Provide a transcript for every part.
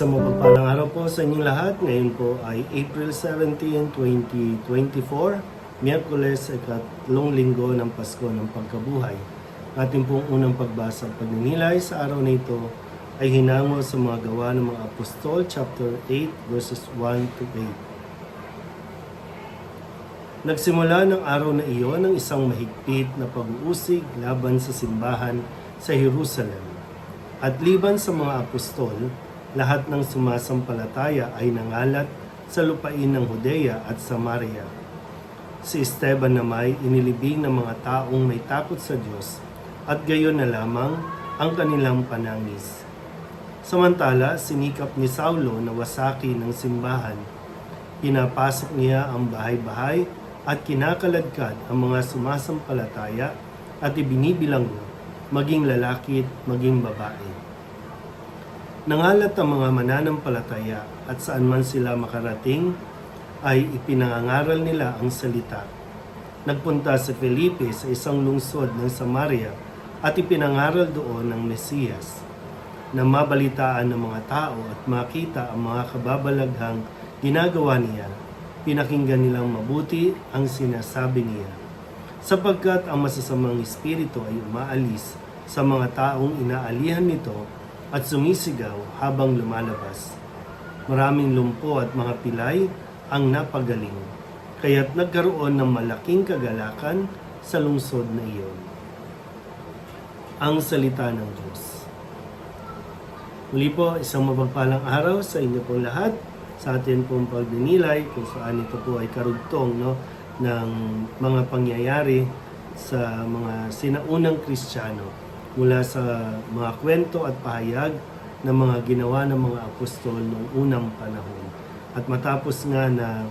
Sa mapagpalang araw po sa inyong lahat. Ngayon po ay April 17, 2024. Miyerkules ay katlong linggo ng Pasko ng Pagkabuhay. Ating pong unang pagbasa at pagninilay sa araw na ito ay hinango sa mga gawa ng mga apostol, chapter 8, verses 1 to 8. Nagsimula ng araw na iyon ang isang mahigpit na pag-uusig laban sa simbahan sa Jerusalem. At liban sa mga apostol, lahat ng sumasampalataya ay nangalat sa lupain ng Judea at Samaria. Si Esteban na may inilibing ng mga taong may takot sa Diyos at gayon na lamang ang kanilang panangis. Samantala, sinikap ni Saulo na wasaki ng simbahan. Pinapasok niya ang bahay-bahay at kinakaladkad ang mga sumasampalataya at ibinibilanggo, maging lalaki at maging babae. Nangalat ang mga mananampalataya at saan man sila makarating ay ipinangangaral nila ang salita. Nagpunta sa Felipe sa isang lungsod ng Samaria at ipinangaral doon ng Mesiyas na mabalitaan ng mga tao at makita ang mga kababalaghang ginagawa niya. Pinakinggan nilang mabuti ang sinasabi niya. Sapagkat ang masasamang espiritu ay umaalis sa mga taong inaalihan nito at sumisigaw habang lumalabas. Maraming lumpo at mga pilay ang napagaling, kaya't nagkaroon ng malaking kagalakan sa lungsod na iyon. Ang salita ng Diyos. Muli po, isang mapagpalang araw sa inyo pong lahat sa atin pong pagdinilay kung saan ito po ay karugtong no, ng mga pangyayari sa mga sinaunang Kristiyano mula sa mga kwento at pahayag ng mga ginawa ng mga apostol noong unang panahon. At matapos nga na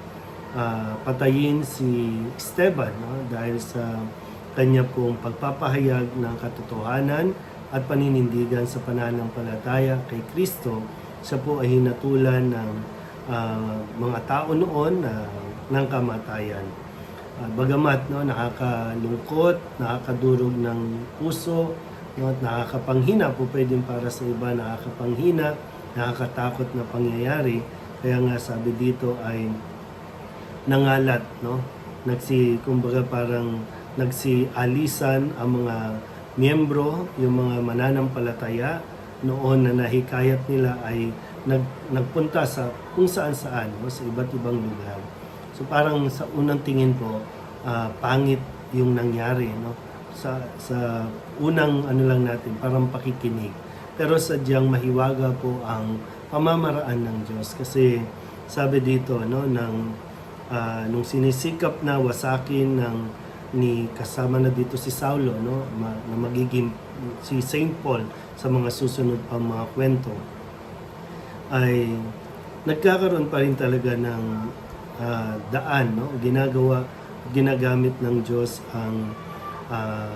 ah, patayin si Esteban no, dahil sa kanya pong pagpapahayag ng katotohanan at paninindigan sa pananampalataya kay Kristo, siya po ay hinatulan ng ah, mga tao noon na ng kamatayan. Ah, bagamat no, nakakalungkot, nakakadurog ng puso, no, at nakakapanghina po pwedeng para sa iba, nakakapanghina, nakakatakot na pangyayari. Kaya nga sabi dito ay nangalat, no? Nagsi, kumbaga parang nagsialisan ang mga miyembro, yung mga mananampalataya noon na nahikayat nila ay nag, nagpunta sa kung saan saan, no? sa iba't ibang lugar. So parang sa unang tingin po, ah, pangit yung nangyari, no? Sa, sa unang ano lang natin, parang pakikinig. Pero sadyang mahiwaga po ang pamamaraan ng Diyos kasi sabi dito no ng ah, nung sinisikap na wasakin ng ni kasama na dito si Saulo no ma, na magiging si Saint Paul sa mga susunod pang mga kwento ay nagkakaroon pa rin talaga ng ah, daan no ginagawa ginagamit ng Diyos ang ah,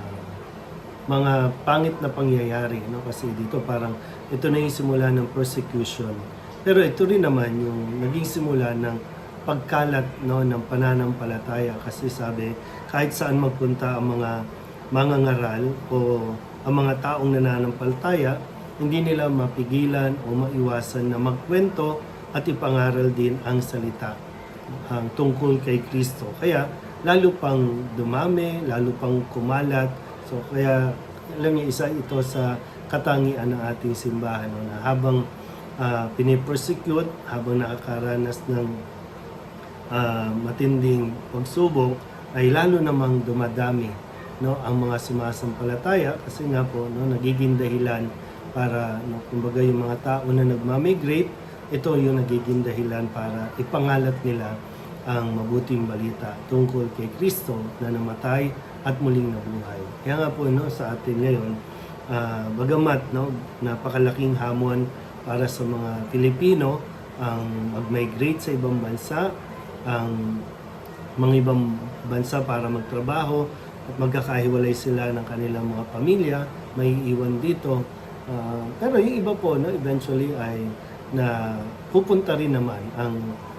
mga pangit na pangyayari no? Kasi dito parang ito na yung simula ng persecution. Pero ito rin naman yung naging simula ng pagkalat no? Ng pananampalataya. Kasi sabi kahit saan magpunta ang mga mga ngaral o ang mga taong nananampalataya hindi nila mapigilan o maiwasan na magkwento at ipangaral din ang salita ang tungkol kay Kristo. Kaya lalo pang dumami lalo pang kumalat. So kaya alam niyo isa ito sa katangian ng ating simbahan no, na habang uh, pinipersecute, habang nakakaranas ng ah, matinding pagsubok ay lalo namang dumadami no ang mga sumasampalataya. Kasi nga po no nagiging dahilan para no, kumbaga yung mga tao na nagmamigrate ito yung nagiging dahilan para ipangalat nila ang mabuting balita tungkol kay Kristo na namatay at muling nabuhay. Kaya nga po no, sa atin ngayon, ah, bagamat no, napakalaking hamon para sa mga Pilipino ang mag-migrate sa ibang bansa, ang mga ibang bansa para magtrabaho at magkakahiwalay sila ng kanilang mga pamilya, may iwan dito. Ah, pero yung iba po, no, eventually ay na pupunta rin naman ang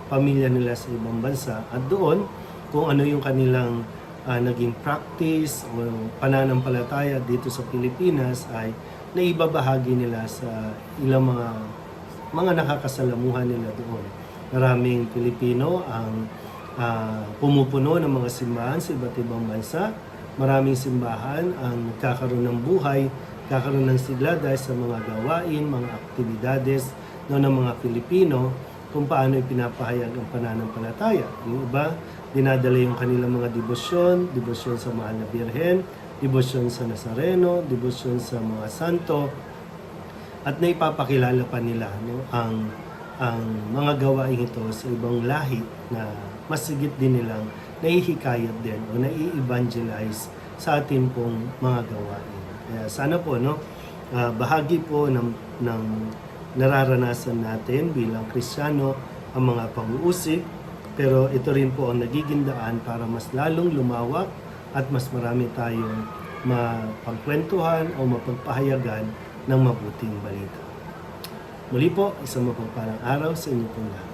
pamilya nila sa ibang bansa at doon kung ano yung kanilang ah, naging practice o pananampalataya dito sa Pilipinas ay naibabahagi nila sa ilang mga mga nakakasalamuhan nila doon. Maraming Pilipino ang ah, pumupuno ng mga simbahan sa iba't ibang bansa. Maraming simbahan ang nagkakaroon ng buhay, kakaroon ng sigla dahil sa mga gawain, mga aktibidades no, ng mga Pilipino kung paano ipinapahayag ang pananampalataya. Yung iba, dinadala yung kanilang mga debosyon, debosyon sa Mahal na Birhen, debosyon sa Nazareno, debosyon sa mga santo, at naipapakilala pa nila no, ang ang mga gawain ito sa ibang lahi na mas sigit din nilang naihikayat din o nai-evangelize sa atin pong mga gawain. Kaya sana po no, ah, bahagi po ng, ng nararanasan natin bilang Kristiyano ang mga pag-uusig pero ito rin po ang nagiging daan para mas lalong lumawak at mas marami tayong mapagkwentuhan o mapagpahayagan ng mabuting balita. Muli po, isang mapagpalang araw sa inyo pong lahat.